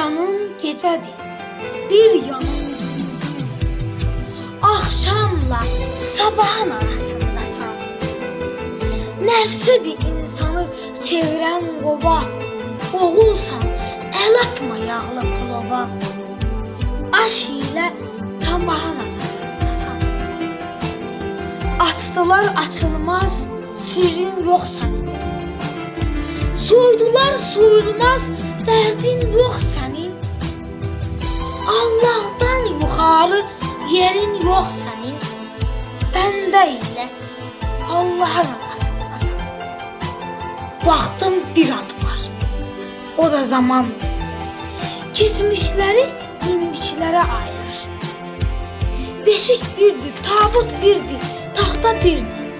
yanın gecedir, bir yanın Akşamla sabahın arasındasan. Nefsidir insanı çeviren qoba Oğulsan, el atma yağlı pulova Aş ile tamahın arasındasan. Açtılar açılmaz, sirrin yok senin Soydular soyulmaz, derdin yok yerin yok senin Bende ile Allah'ın arasındasın. Vaktin bir adı var. O da zamandır. Geçmişleri indikilere ayırır. Beşik birdir, tabut birdir, tahta birdir.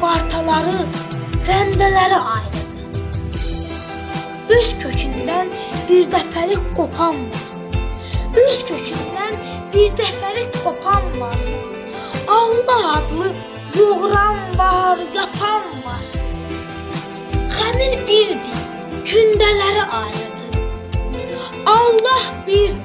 Partaları, rendeleri ayrıdır Öz kökünden bir dəfəlik qopan var. Öz kökündən bir dəfəlik qopan var. Allah adlı yoğuran var, yapan var. Xəmir birdir, gündələri ayrıdır Allah birdir,